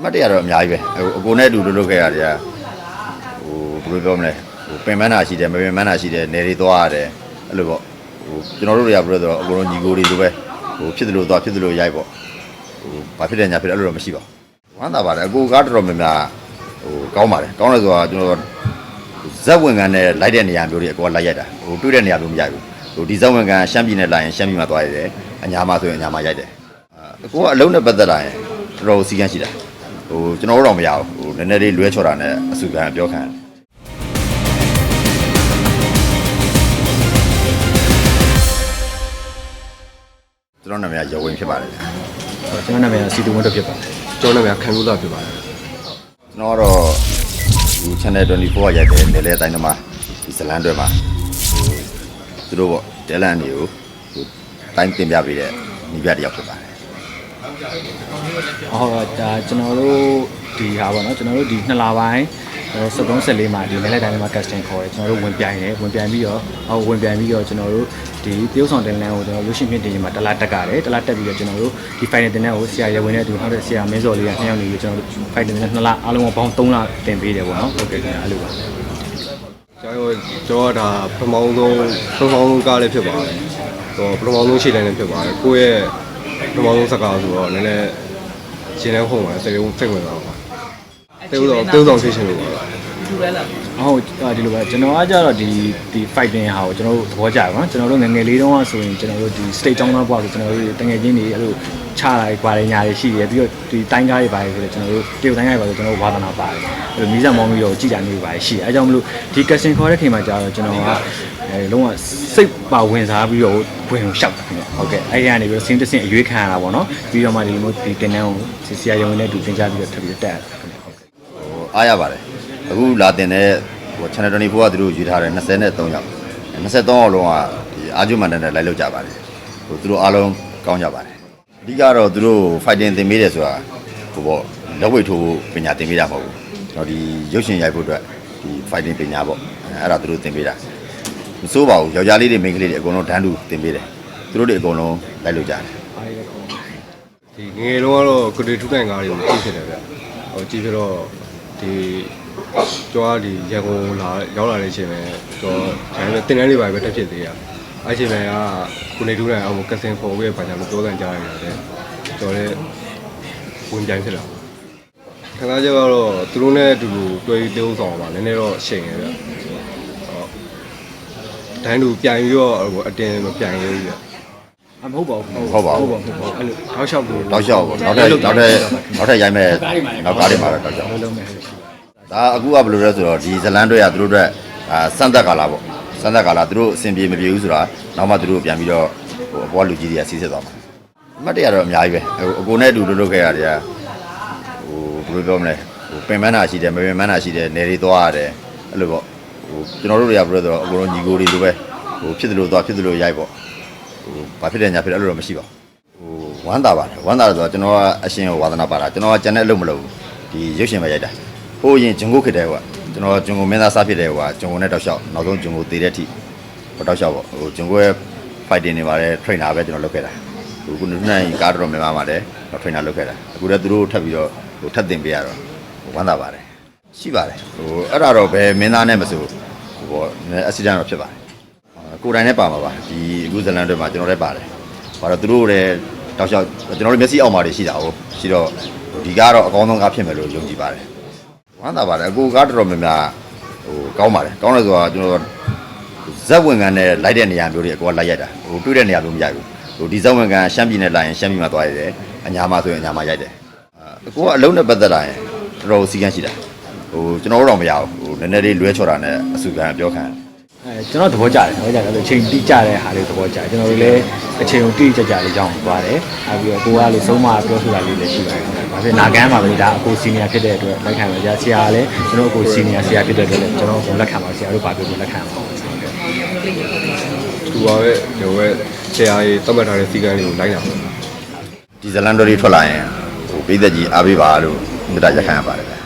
အမှတ်တရတော့အများကြီးပဲဟိုအကိုနဲ့အတူလုပ်လုပ်ခဲ့ရတယ်ဟိုဘယ်လိုပြောမလဲဟိုပင်မန်းတာရှိတယ်မပင်မန်းတာရှိတယ်နေတွေသွားရတယ်အဲ့လိုပေါ့ဟိုကျွန်တော်တို့တွေကဘယ်လိုဆိုတော့အကုန်လုံးညီကိုတွေလိုပဲဟိုဖြစ်တယ်လို့သွားဖြစ်တယ်လို့ရိုက်ပေါ့ဟိုဘာဖြစ်တယ်ညာဖြစ်တယ်အဲ့လိုတော့မရှိပါဘူးဝမ်းသာပါတယ်အကိုကားတော်တော်များများဟိုကောင်းပါတယ်ကောင်းတယ်ဆိုတာကျွန်တော်ဇက်ဝင်ကန်နဲ့လိုက်တဲ့နေရာမျိုးတွေအကောလိုက်ရိုက်တာဟိုတွေ့တဲ့နေရာမျိုးမရိုက်ဘူးဟိုဒီဇက်ဝင်ကန်ရှမ်းပြည်နယ်လိုက်ရင်ရှမ်းပြည်မှာသွားရတယ်အညာမှာဆိုရင်အညာမှာရိုက်တယ်အကိုကအလုံးနဲ့ပတ်သက်လာရင်တော်တော်စီကန်းရှိတာ ဟိုကျွန်တော်တို့တော့မရဘူးဟိုနည်းနည်းလေးလွဲချော်တာနဲ့အဆူခံပြောခံကျွန်တော်နာမည်ကရောဝင်ဖြစ်ပါတယ်ဗျာကျွန်တော်နာမည်ကစီတူဝင်းတို့ဖြစ်ပါတယ်ကျွန်တော်နာမည်ခံလို့လာဖြစ်ပါတယ်ကျွန်တော်ကတော့ဒီ channel 24ကရိုက်တယ်နယ်လဲတိုင်းသမားဒီဇလန်တွေမှာဟိုသူတို့ပေါ့တဲလန်တွေကိုဟိုတိုင်းတင်ပြပေးတဲ့ညီပြတစ်ယောက်ဖြစ်ပါတယ် ဟောဒါကျွန်တော်တို့ဒီဟာပေါ့နော်ကျွန်တော်တို့ဒီနှစ်လပိုင်းကျွန်တော်73 14မှာဒီနယ်လက်တိုင်းမှာ casting ခေါ်တယ်ကျွန်တော်တို့ဝင်ပြိုင်တယ်ဝင်ပြိုင်ပြီးတော့ဟောဝင်ပြိုင်ပြီးတော့ကျွန်တော်တို့ဒီတရုတ်ဆောင်တင်လန်းကိုကျွန်တော်ရုပ်ရှင်ပြင်တင်မှာတလားတက်ကြတယ်တလားတက်ပြီးတော့ကျွန်တော်တို့ဒီ final တင်တဲ့ကိုဆရာရဝင်တဲ့သူဟုတ်တယ်ဆရာမင်းစော်လေးကနှစ်ယောက်နေပြီးကျွန်တော်တို့ final တင်တဲ့နှစ်လအားလုံးပေါင်း3လတင်ပေးတယ်ပေါ့နော်ဟုတ်ကဲ့ခင်ဗျာအဲ့လိုပါကျွန်တော်ကျွန်တော်ကဒါပထမဆုံးပထမဆုံးကားလေးဖြစ်ပါတယ်တော့ပထမဆုံးရှေ့တန်းလေးဖြစ်ပါတယ်ကိုယ့်ရဲ့ ပထမဆုံးစကားဆိုတော့နည်းနည်းရှင်းနေခုံပါစိတ်စိတ်ဝင်သွားပါတေးတော့တေးဆောင်ဖြစ်ရှင်လို့ပါဟုတ်အာဒီလိုပဲကျွန်တော်ကကြတော့ဒီဒီ fighting ဟာကိုကျွန်တော်တို့သဘောကျတယ်နော်ကျွန်တော်တို့ငယ်ငယ်လေးတုန်းကဆိုရင်ကျွန်တော်တို့ဒီ state တောင်းတော့ဘွားဆိုကျွန်တော်တို့တငယ်ချင်းတွေအဲ့လိုချလာကွာရညာတွေရှိတယ်ပြီးတော့ဒီတိုင်းကားတွေပါတယ်ဆိုတော့ကျွန်တော်တို့တရုတ်တိုင်းကားတွေပါဆိုကျွန်တော်တို့ဝါသနာပါတယ်အဲ့လိုမီးစံမောင်းပြီးတော့ကြည်တာမျိုးပါတယ်ရှိတယ်အဲကြောင့်မလို့ဒီ casting ခေါ်တဲ့ချိန်မှာကြာတော့ကျွန်တော်က အဲလုံးဝစိတ်ပါဝင်စားပြီးတော့ဝင်ရှောက်တာခင်ဗျဟုတ်ကဲ့အဲ့ဒီကနေပြီးတော့စင်းတစင်းအရွေးခံရတာပေါ့နော်ပြီးတော့မှဒီလိုမျိုးဒီတင်တန်းကိုဆရာရုံနဲ့တူတင်ကြပြီးတော့ထပ်ပြီးတက်ရတယ်ခင်ဗျဟုတ်ကဲ့ဟိုအားရပါတယ်အခုလာတင်တဲ့ဟို channel 24ကသူတို့ယူထားတဲ့23ယောက်23ယောက်လုံးကဒီအာဂျူမန်တန်နဲ့လိုက်လောက်ကြပါတယ်ဟိုသူတို့အားလုံးကောင်းကြပါတယ်အဓိကတော့သူတို့ fighting သင်ပေးတယ်ဆိုတာဟိုပေါ့လက်ဝိတ်ထိုးပညာသင်ပေးတာမဟုတ်ဘူးကျွန်တော်ဒီရုပ်ရှင်ရိုက်ဖို့အတွက်ဒီ fighting ပညာပေါ့အဲ့ဒါသူတို့သင်ပေးတာ မစိုးပါဘူးယောက်ျားလေးတွေမိန်းကလေးတွေအကုန်လုံးဒန်းတူသင်ပေးတယ်သူတို့တွေအကုန်လုံးလိုက်လို့ကြတယ်ဒီငယ်တော့ကတော့ကိုတေထူးကန်ကားတွေကိုကြည့်ဖြစ်တယ်ဗျဟိုကြည့်ဖြစ်တော့ဒီကျွန်တော်ကဒီရန်ကုန်လာရောက်လာတဲ့အချိန်ပဲကျွန်တော်ဒါပေမဲ့တင်တန်းလေးပါပဲတက်ဖြစ်သေးရအဲ့ချိန်ပဲကကိုနေထူးကန်အောင်ကစင်ဖော်ပြီးပါကြလို့ပြောကန်ကြရတယ်ကျွန်တော်လည်းဝင်ပြိုင်ဖြစ်လာခံစားချက်ကတော့သူတို့နဲ့အတူတူတွေ့ပြီးတိုးဆောင်ပါနည်းနည်းတော့ရှိန်ရဗျ ဒိုင်းလူပြိုင်ပြီးတော့အတင်းမပြိုင်ရဘူးဗျအမဟုတ်ပါဘူးဟုတ်ပါဘူးဟုတ်ပါဘူးအဲ့လိုထောက်လျှောက်လို့နောက်လျှောက်ပေါ့နောက်ထပ်နောက်ထပ်နောက်ထပ်ရိုက်မဲ့နောက်ကားတွေမှာတော့တောက်လျှောက်လုံးမယ်ဟုတ်ဒါအခုကဘယ်လိုလဲဆိုတော့ဒီဇလန်တွေကသူတို့အတွက်အာစမ်းသက်ကာလာပေါ့စမ်းသက်ကာလာသူတို့အဆင်ပြေမပြေဘူးဆိုတာနောက်မှသူတို့ပြန်ပြီးတော့ဟိုအပေါ်လူကြီးတွေကစီးစစ်သွားမှာအမှတ်တရတော့အများကြီးပဲဟိုအကိုနဲ့အတူလုပ်လုပ်ခဲ့ရတယ်ဟိုဘယ်လိုပြောမလဲဟိုပင်မန်းတာရှိတယ်မပင်မန်းတာရှိတယ်နေတွေသွားရတယ်အဲ့လိုပေါ့ ဟိုကျွန်တော်တို့တွေကဘယ်လိုဆိုတော့အကုန်လုံးညီကိုတွေလိုပဲဟိုဖြစ်တယ်လို့သွားဖြစ်တယ်လို့ရိုက်ပေါ့ဟိုဘာဖြစ်တယ်ညာဖြစ်တယ်အဲ့လိုတော့မရှိပါဘူးဟိုဝမ်းသာပါတယ်ဝမ်းသာတယ်ဆိုတော့ကျွန်တော်ကအရှင်ကိုဝါသနာပါတာကျွန်တော်ကကြံတဲ့အလုပ်မလုပ်ဘူးဒီရုပ်ရှင်ပဲရိုက်တာဟိုရင်ဂျွန်ကိုခေတဲ့ကွာကျွန်တော်ဂျွန်ကိုမင်းသားစားဖြစ်တယ်ကွာဂျွန်ကိုနဲ့တောက်လျှောက်နောက်ဆုံးဂျွန်ကိုတည်တဲ့အထိဟိုတောက်လျှောက်ပေါ့ဟိုဂျွန်ကိုရဲ့ fighting နေပါတယ် trainer ပဲကျွန်တော်လုပ်ခဲ့တာဟိုခုနှစ်နိုင်ကားတော်များများပါတယ်တော့ trainer လုပ်ခဲ့တာအခုလည်းသူတို့ထပ်ပြီးတော့ဟိုထပ်တင်ပေးရတော့ဟိုဝမ်းသာပါတယ်ရှိပါတယ်ဟိုအဲ့ဒါတော့ဘယ်မင်းသားနဲ့မဆို ဟိုပေါ့ accident တော့ဖြစ်ပါတယ်ကိုယ်တိုင်နဲ့ပါမှာပါဒီအခုဇလန်တွေမှာကျွန်တော်လည်းပါတယ်ဘာလို့သူတို့လည်းတောက်လျှောက်ကျွန်တော်တို့မျက်စိအောက်မှာတွေရှိတာဟုတ်ရှိတော့ဒီကားတော့အကောင်းဆုံးကားဖြစ်မယ်လို့ယုံကြည်ပါတယ်ဝမ်းသာပါတယ်အကိုကားတော်တော်များများဟိုကောင်းပါတယ်ကောင်းတယ်ဆိုတာကျွန်တော်ဇက်ဝင်ကန်နဲ့လိုက်တဲ့နေရာမျိုးတွေအကိုကလိုက်ရိုက်တာဟိုတွေ့တဲ့နေရာမျိုးမရိုက်ဘူးဟိုဒီဇက်ဝင်ကန်ရှမ်းပြည်နယ်လိုက်ရင်ရှမ်းပြည်မှာသွားရတယ်အညာမှာဆိုရင်အညာမှာရိုက်တယ်အာအကိုကအလုံးနဲ့ပတ်သက်လာရင်တော်တော်စီကန်းရှိတာ ဟိုကျွန်တော်တို့တော့မရဘူးဟိုနည်းနည်းလေးလွဲချော်တာနဲ့အဆူခံပြောခံတယ်အဲကျွန်တော်သဘောကျတယ်သဘောကျတယ်အဲ့လိုအချိန်တိကျတဲ့ဟာလေးသဘောကျတယ်ကျွန်တော်တို့လည်းအချိန်ကိုတိတိကျကျလေးကြောင်းသွားတယ်အဲပြီးတော့ကိုကလေဆုံးမပြောဆိုတာလေးလည်းရှိပါတယ်ဘာဖြစ်နာကန်းပါပဲဒါအကိုစီနီယာဖြစ်တဲ့အတွက်လက်ခံပါကြဆရာကလည်းကျွန်တော်အကိုစီနီယာဆရာဖြစ်တဲ့အတွက်လည်းကျွန်တော်ကိုလက်ခံပါဆရာတို့ပါပြောလက်ခံပါဟုတ်ကဲ့သူပါပဲဒီဝဲဆရာကြီးတတ်မှတ်ထားတဲ့စီကံတွေကိုလိုက်တာပါဒီဇလန်တော်တွေထွက်လာရင်ဟိုပြည်သက်ကြီးအားပေးပါလို့မြတ်တာရက်ခံရပါတယ်ဗျ